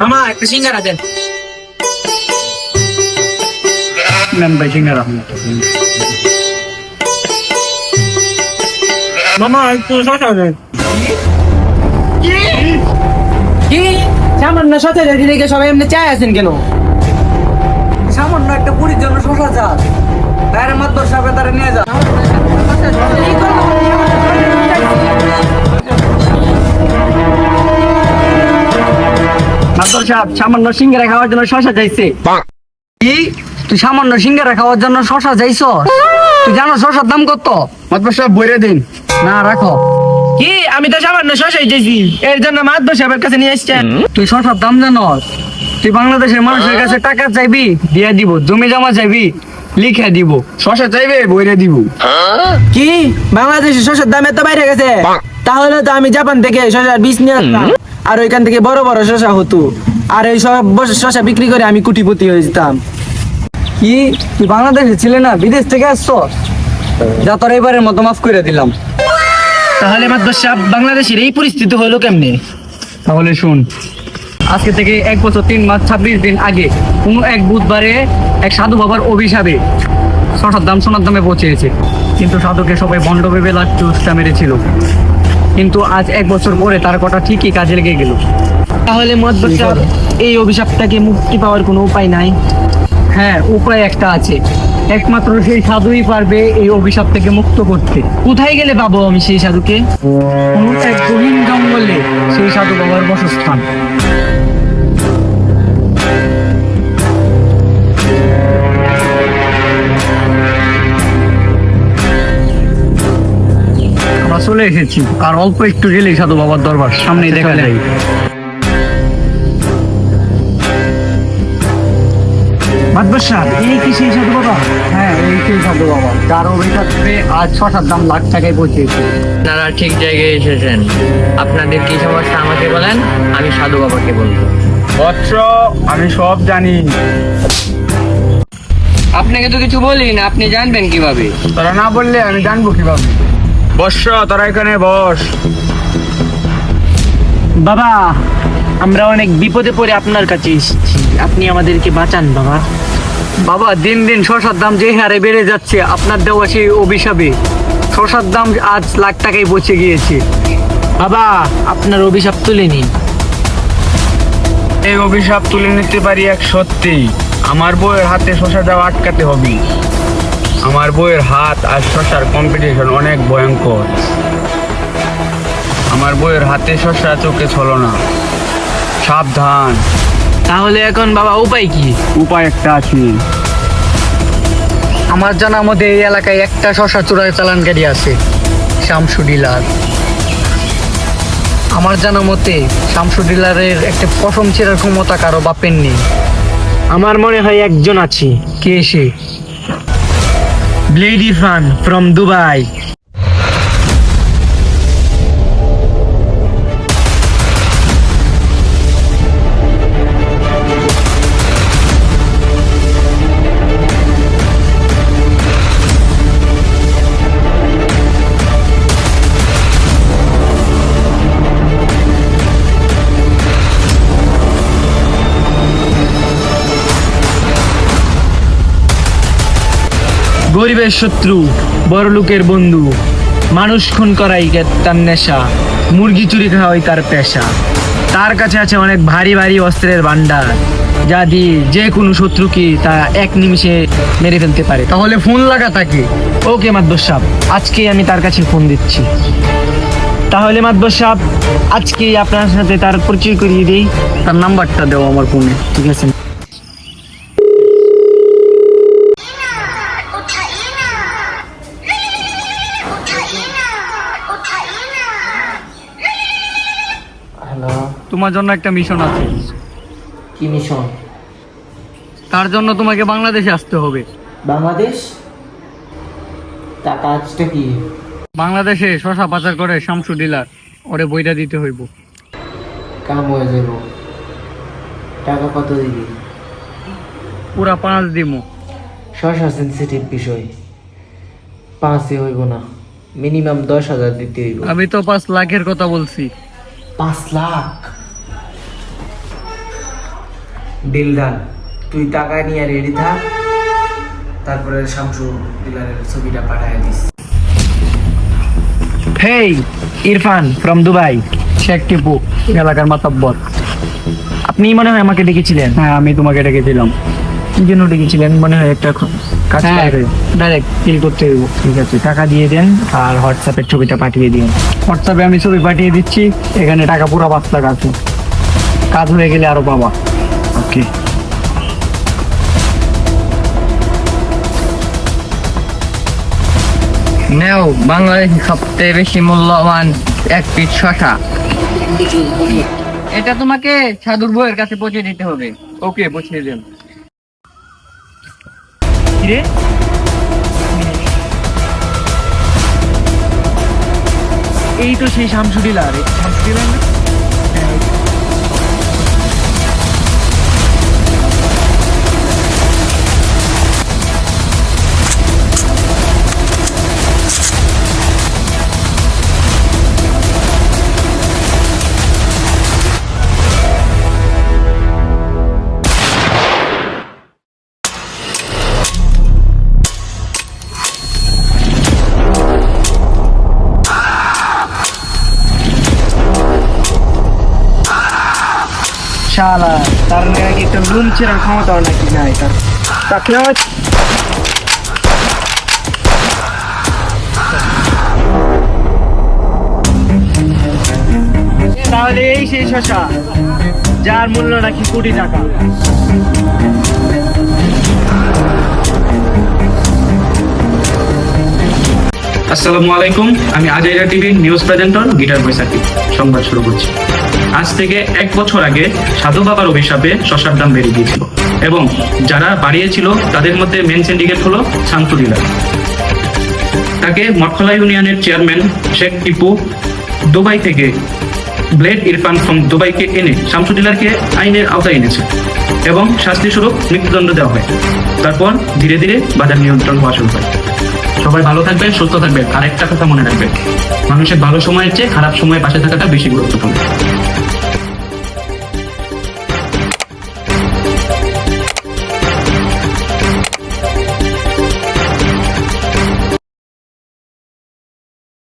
মামা একটা সিঙ্গারা দেন। নেন ভাই সিঙ্গারা। মামা একটু শশা দেন কি? সামান্য শশা রেডি রেখে সবাই এমনি চায় আছেন কেন? সামান্য একটা পুরীর জন্য শশা চা বাইরের মাত্র সাপে তারা নিয়ে যা। সাহেব সামান্য সিঙ্গারা খাওয়ার জন্য শশা চাইছে। কি? তুই সামান্য সিঙ্গারা খাওয়ার জন্য শশা যাইছ তুই জানো শশার দাম কত? সাহেব বইরে দিন। না রাখো। কি? আমি তো সামান্য শশাই চাইছি। এর জন্য সাহেবের কাছে নিয়ে এসছেন তুই শশার দাম জানো তুই বাংলাদেশের মানুষের কাছে টাকা চাইবি দিয়ে দিব জমি জমা চাইবি লিখে দিব। শশা চাইবে বইরে দিব। কি? বাংলাদেশের শশার দাম এত বাইরে গেছে? তাহলে তো আমি জাপান থেকে শশার বীজ নিয়ে আসতাম। আর ওইখান থেকে বড় বড় শশা হতো। আর এই সব বস- শশা বিক্রি করে আমি কুটিপতি হয়ে যেতাম। কি? তুই বাংলাদেশে ছিলে না বিদেশ থেকে আসছো? যা তোর এবারের মতো মাফ করে দিলাম। তাহলে মাদ্র সাহেব বাংলাদেশের এই পরিস্থিতি হলো কেমনে? তাহলে শুন। আজকে থেকে এক বছর তিন মাস ছাব্বিশ দিন আগে কোনো এক বুধবারে এক সাধু বাবার অভিশাপে শশার দাম সোনার দামে পৌঁছেছে। কিন্তু সাধুকে সবাই বন্ড ভেবে চুষটা মেরেছিল। কিন্তু আজ এক বছর পরে তার কথা ঠিকই কাজে লেগে গেল। তাহলে মাদ্র সাহেব এই অভিশাপটাকে মুক্তি পাওয়ার কোনো উপায় নাই। হ্যাঁ উপায় একটা আছে। একমাত্র সেই সাধুই পারবে এই অভিশাপ থেকে মুক্ত করতে। কোথায় গেলে পাবো আমি সেই সাধুকে? এক গহীন জঙ্গলে সেই সাধু বাবার বসস্থান। আমরা চলে এসেছি। আর অল্প একটু গেলেই সাধু বাবার দরবার। সামনেই দেখা যায়। মাদ্র এই কি সেই সাধু বাবা? হ্যাঁ এই সেই সাধু বাবা। যার অভিশাপে আজ ছটার দাম লাখ টাকায় পৌঁছেছে। আপনারা ঠিক জায়গায় এসেছেন। আপনাদের কি সমস্যা আমাকে বলেন আমি সাধু বাবাকে বলব। বৎস আমি সব জানি। আপনাকে তো কিছু বলি না আপনি জানবেন কীভাবে? তোরা না বললে আমি জানব কীভাবে? বর্ষ তোরা এখানে বস। বাবা আমরা অনেক বিপদে পড়ে আপনার কাছে এসেছি। আপনি আমাদেরকে বাঁচান বাবা। বাবা দিন দিন শশার দাম যে হারে বেড়ে যাচ্ছে আপনার দেওয়া সেই অভিশাপে। শশার দাম আজ লাখ টাকায় পৌঁছে গিয়েছে। বাবা আপনার অভিশাপ তুলে নিন। এই অভিশাপ তুলে নিতে পারি এক সত্যি আমার বইয়ের হাতে শশা যাওয়া আটকাতে হবে। আমার বইয়ের হাত আর শশার কম্পিটিশন অনেক ভয়ঙ্কর। আমার বইয়ের হাতে শশা চোখে ছলো না। সাবধান। তাহলে এখন বাবা উপায় কি? উপায় একটা আছে। আমার জানা মধ্যে এই এলাকায় একটা শশা চোরাই চালানকারী আছে শামসু ডিলার। আমার জানা মতে শামসু ডিলারের একটা পশম ছেঁড়ার ক্ষমতা কারও বাপের নেই। আমার মনে হয় একজন আছে। কে সে? ব্লেডি ফান ফ্রম দুবাই গরিবের শত্রু বড় লোকের বন্ধু। মানুষ খুন করাই তার নেশা, মুরগি চুরি খাওয়াই তার পেশা। তার কাছে আছে অনেক ভারী ভারী অস্ত্রের ভান্ডার যা দিয়ে যে কোনো শত্রুকে তা এক নিমিষে মেরে ফেলতে পারে। তাহলে ফোন লাগা তাকে ওকে মাদ্দর সাহেব আজকে আমি তার কাছে ফোন দিচ্ছি। তাহলে মাদ্দর সাহেব আজকে আপনার সাথে তার পরিচয় করিয়ে দিই। তার নাম্বারটা দেও আমার ফোনে, ঠিক আছে? তোমার জন্য একটা মিশন আছে। কি মিশন তার জন্য তোমাকে বাংলাদেশে আসতে হবে। বাংলাদেশ? তা কাজটা কি? বাংলাদেশে শশা পাচার করে শামসু ডিলার ওরে বইটা দিতে হইব। কাম হয়ে যাব। টাকা কত দিবি? পুরা পাঁচ দিমু। শশা সেন্সিটিভ বিষয়। পাঁচে হইব না। মিনিমাম দশ হাজার দিতে হইব। আমি তো পাঁচ লাখের কথা বলছি। পাঁচ লাখ? ডিল ডান তুই টাকা নিয়ে রেডি থাক। তারপরে শামসু ডিলারের ছবিটা পাঠায় this. Hey Irfan from Dubai Sheikh Tipu এলাকার মাতাব্বর। আপনি মনে হয় আমাকে ডেকেছিলেন। হ্যাঁ আমি তোমাকে ডেকেছিলাম। কি জন্য ডেকেছিলেন মনে হয় একটা কাজ হ্যাঁ করে। ডাইরেক্ট ডিল করতে দেবো ঠিক আছে টাকা দিয়ে দেন আর হোয়াটসঅ্যাপের ছবিটা পাঠিয়ে দিন। হোয়াটসঅ্যাপে আমি ছবি পাঠিয়ে দিচ্ছি এখানে টাকা পুরো পাঁচ লাখ আছে। কাজ হয়ে গেলে আরও পাবা। ওকে নেও, বাংলাদেশে সবচেয়ে বেশি মূল্যবান এক পিস এটা তোমাকে সাধুর বইয়ের কাছে পৌঁছে দিতে হবে। ওকে, পৌঁছে দেন এই তো সেই শামসু ডিলার শামসু ডিলার না শালা তার নাকি একটা নুন ছেড়ার ক্ষমতা নাকি নাই তার। তাকে তাহলে এই সেই শশা। যার মূল্য নাকি কোটি টাকা। আসসালামু আলাইকুম, আমি আজাইরা টিভির নিউজ প্রেজেন্টর গিটার বৈশাখী। সংবাদ শুরু করছি। আজ থেকে এক বছর আগে সাধু বাবার অভিশাপে শশার দাম বেড়ে গিয়েছিল এবং যারা বাড়িয়েছিল, তাদের মধ্যে মেন সিন্ডিকেট হলো শামসুলিলা তাকে মঠখলা ইউনিয়নের চেয়ারম্যান শেখ টিপু দুবাই থেকে ব্লেড ইরফান ফ্রম দুবাইকে এনে শামসুদ্দিলারকে আইনের আওতায় এনেছে এবং শাস্তিস্বরূপ মৃত্যুদণ্ড দেওয়া হয়। তারপর ধীরে ধীরে বাজার নিয়ন্ত্রণ হওয়া শুরু হয়। সবাই ভালো থাকবেন সুস্থ থাকবেন আর একটা কথা মনে রাখবেন মানুষের ভালো সময়ের চেয়ে খারাপ সময়ে পাশে থাকাটা বেশি গুরুত্বপূর্ণ।